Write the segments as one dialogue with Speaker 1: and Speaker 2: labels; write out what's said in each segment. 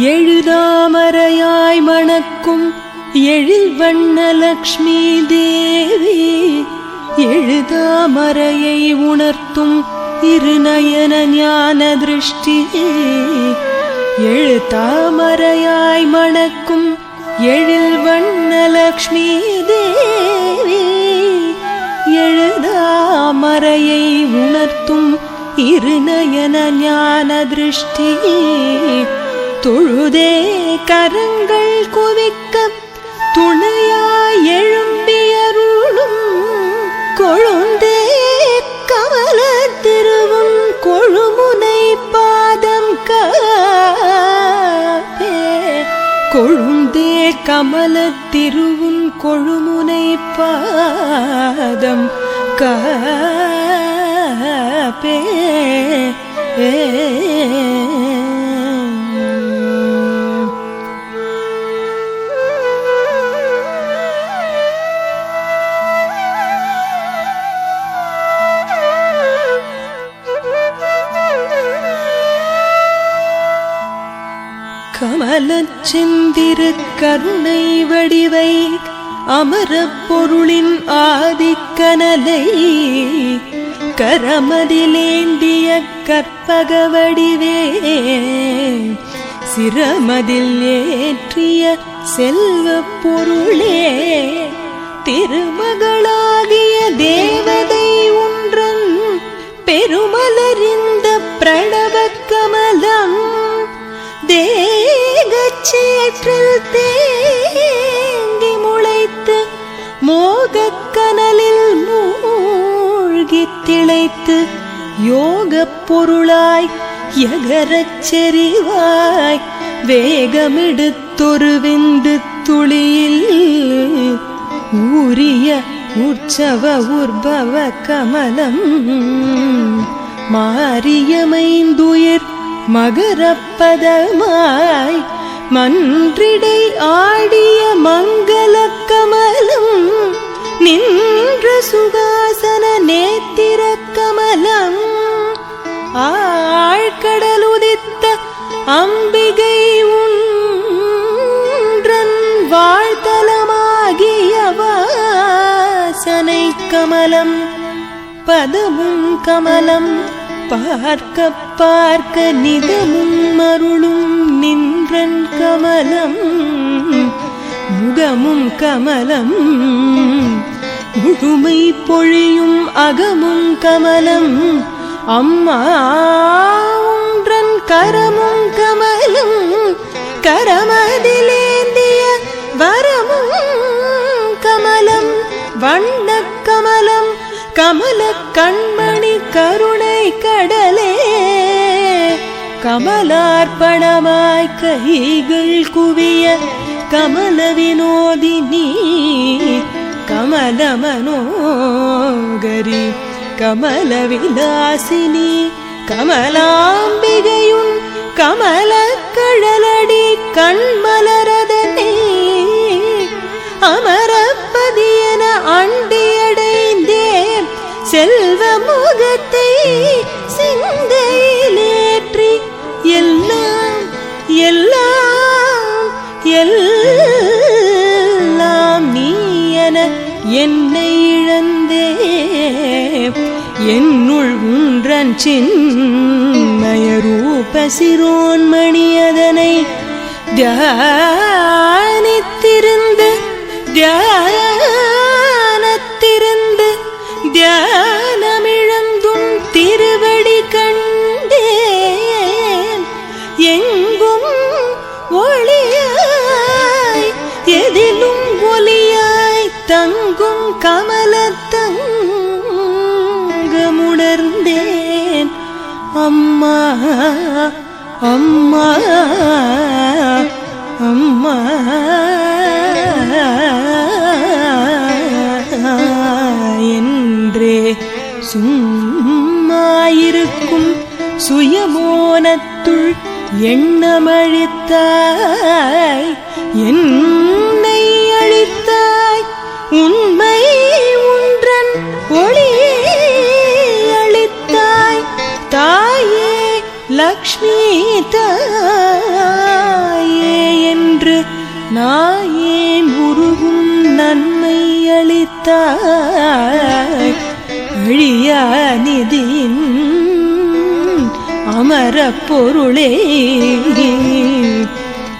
Speaker 1: எழுதாமரையாய் மணக்கும் எழில்வண்ணலக்ஷ்மி தேவி எழுதாமரையை உணர்த்தும் இருநயன ஞான திருஷ்டி. எழுதாமரையாய் மணக்கும் எழில் வண்ணலக்ஷ்மி தேவி எழுதாமரையை உணர்த்தும் இருநயன ஞான திருஷ்டி. தொழுதே கரங்கள் குவிக்க துணையாய் எழும்பியருளும் கொழுந்தே கவல திருவும் கொழுமுனை பாதம் கொழுந்தே கமல திருவும் கொழுமுனை பாதம் காப்பே. கமலச்செந்திரு கருணை வடிவை அமரப் பொருளின் ஆதிக்கனலை கரமதிலேந்திய கற்பக வடிவே சிரமதில் ஏற்றிய செல்வ பொருளே திருமகள் வைத்து யோக பொருளாய் எகரச் செறிவாய் வேகமெடுத்தொரு விந்து துளியில் ஊரிய உற்சவ உற்பவ கமலம். மாரியமைந்துயிர் மகரப்பதமாய் மன்றிடை ஆடிய மங்கள கமலம். நின்ற சுகாசன நேத்திர கமலம் ஆழ்கடலுதித்த அம்பிகை உன்றன் வாழ்த்தலமாகிய வாசனை கமலம் பதமும் கமலம் பார்க்க பார்க்க நிதமும் மருளும் நின்றன் கமலம். முகமும் கமலம். முழுமை பொழியும் அகமும் கமலம். அம்மா உன்றன் கரமும் கமலும். கரமதிலேந்திய வரமும் கமலம். வண்ண கமலம் கமல கண்மணி கருணை கடலே. கமலார்ப்பணமாய் கைகள் குவிய கமல வினோதினி கமல மனோகரி கமல விலாசினி கமலாம்பிகையுன் கமல கழலடி கண்மலரதனே அமரப்பதியன அண்டியடைந்தேன் செல்வ முகத்தை சிந்தையிலேற்றி எல்லாம் என்னை இழந்தே. என்னுள் உன்றன் சின்மயரூப ரூப சிரோன்மணியதனை தியானித்தே. அம்மா அம்மா. என்றே சும்மாயிருக்கும் சுயமோனத்துள் எண்ணமழித்தாய். என் தரப்பொருளே.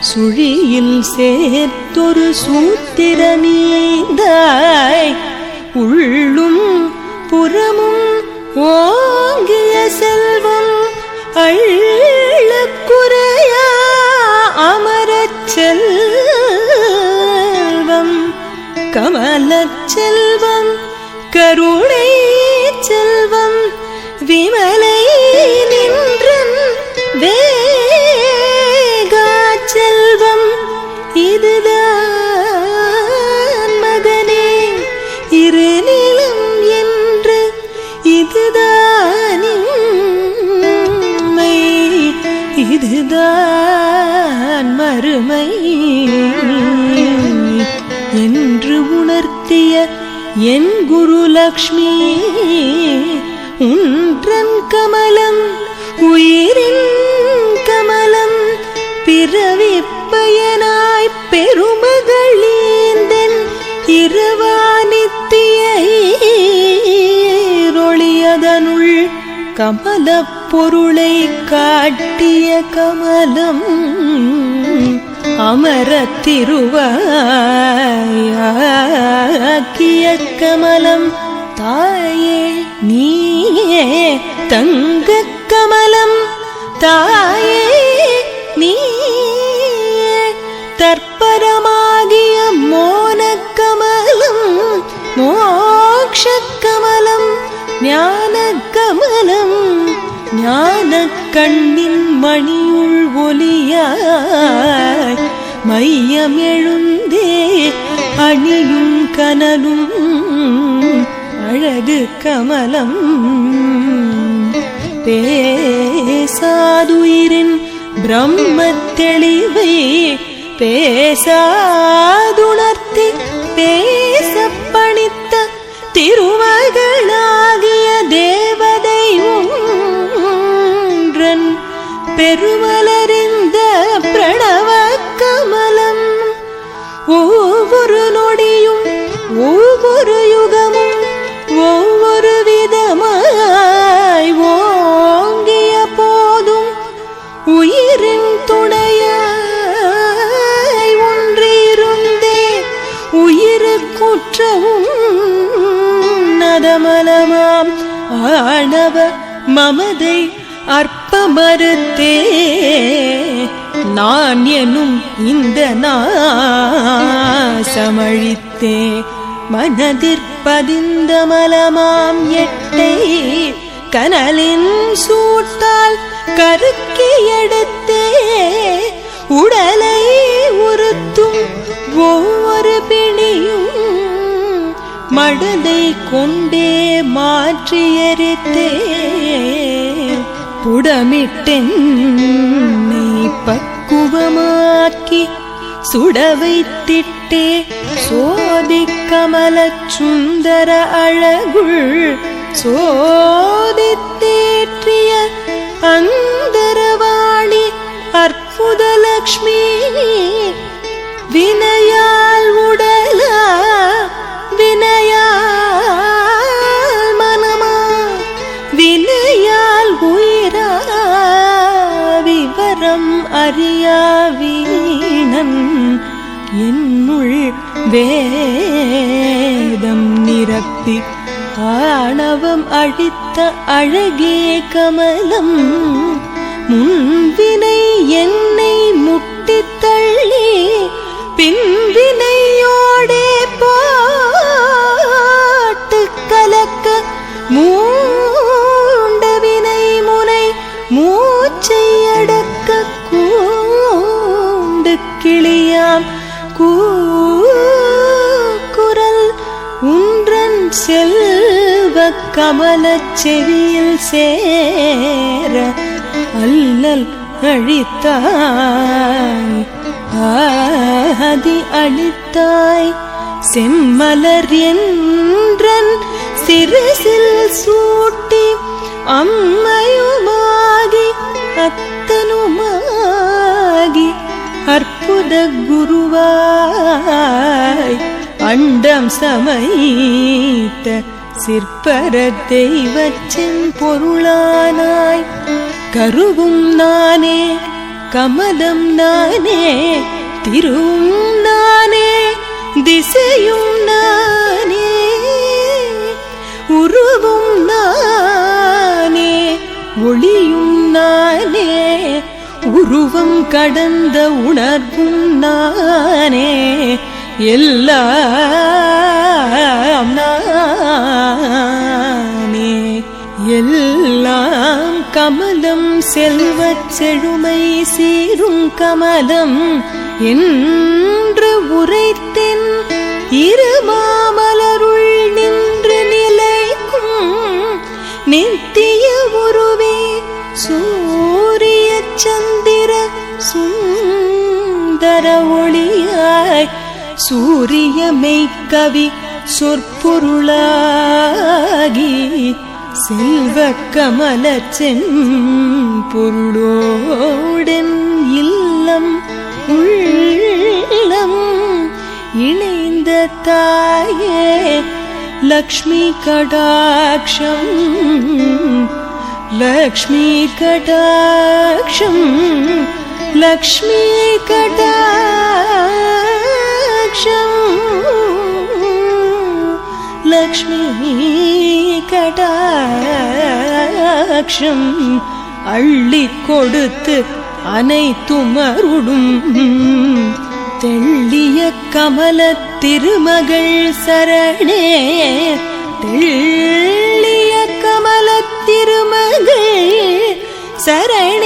Speaker 1: சுழியில் சேர்த்தொரு சூத்திரமீந்தாய் உள்ளும் புறமும் ஓங்கிய செல்வம் அள்ளக்குறையா அமரச் செல்வம். கமலச் செல்வம் கருணை இதுதான் மறுமை. என்று உணர்த்திய என் குரு லக்ஷ்மி உன்றன் கமலம் உயிரின் கமலம் பிறவி பயனாய் பெருமகளீந்தன் இரவானித்திய ஒளியதனுள் கமலப் பொருளை காட்டிய கமலம் அமரத்திருவாக்கிய கமலம். தாயே நீயே தங்க கமலம். தாயே நீயே தற்பரமாகிய மோனக்கமலம். மோக்ஷக்கமலம் ஞானக்கமலம். ஞான கண்ணின் மணியுள் ஒலியாய் மையம் எழுந்தே அணியும் கனலும் அழகு கமலம். பேசாதுயிரின் பிரம்ம தெளிவை பேசாதுண உயிரின் துணைய ஒன்றிருந்தே உயிருக்குற்றவும் நதமலமாம். ஆணவ மமதை அற்ப மறுத்தே நான் எனும் இந்த நாசமழித்தே. மனதிற்பதிந்த மலமாம் எட்டை கனலின் சூட்டால் கருக்கி எடுத்தே உடலை உறுத்தும் ஒவ்வொரு பிணியும் மடுதை கொண்டே மாற்றி எரித்தே. புடமிட்டென் பக்குவமாக்கி சுட வைத்திட்டே சோதி கமலச் சுந்தர அழகுள் சோதித்தேற்றிய அந்தரவாணி அற்புத லக்ஷ்மி வினையால் உடல வினையால் மனமா வினையால் உயிரா விவரம் அறியா வீணன் என்னுள் வேதம் நிரப்பி ஆணவம் அழித்த அழகே கமலம். முன்வினை என்னை முட்டி தள்ளி பின்வினையோடே பாட்டு கலக்க மூ கமலச் செவியில் சேர அல்லல் அழித்தாய். ஆதி அழித்தாய் செம்மலர் என்றன் சிறுசில் சூட்டி அம்மையுமாகி அத்தனுமாகி அற்புத குருவாய். அண்டம் சமைத்த சிற்பரத்தை தெய்வச்சின் பொருளானாய். கருவும் நானே கமலம் நானே திருவும் நானே திசையும் நானே உருவும் நானே ஒளியும் நானே உருவம் கடந்த உணர்வும் நானே. எல்லாம் நான் எல்லாம் கமலம் செல்வச் செழுமை சீரும் கமலம் என்று உரைத்தென். இருமாமலருள் நின்று நிலைக்கும் நித்திய உருவே சூரிய சந்திர சுந்தர ஒளியாய் சூரிய கவி சொற்பொருளாகி செல்வ கமல பொருளோடன் இல்லம் உள்ளம் இணைந்த தாயே லக்ஷ்மி கடாட்சம் லக்ஷ்மி கடாட்சம் லக்ஷ்மி கட லக்ஷ்மி கடாட்சம் அள்ளி கொடுத்து அனைத்துமருடும் தெள்ளிய கமல திருமகள் சரணே தெள்ளிய கமல திருமகள் சரணே.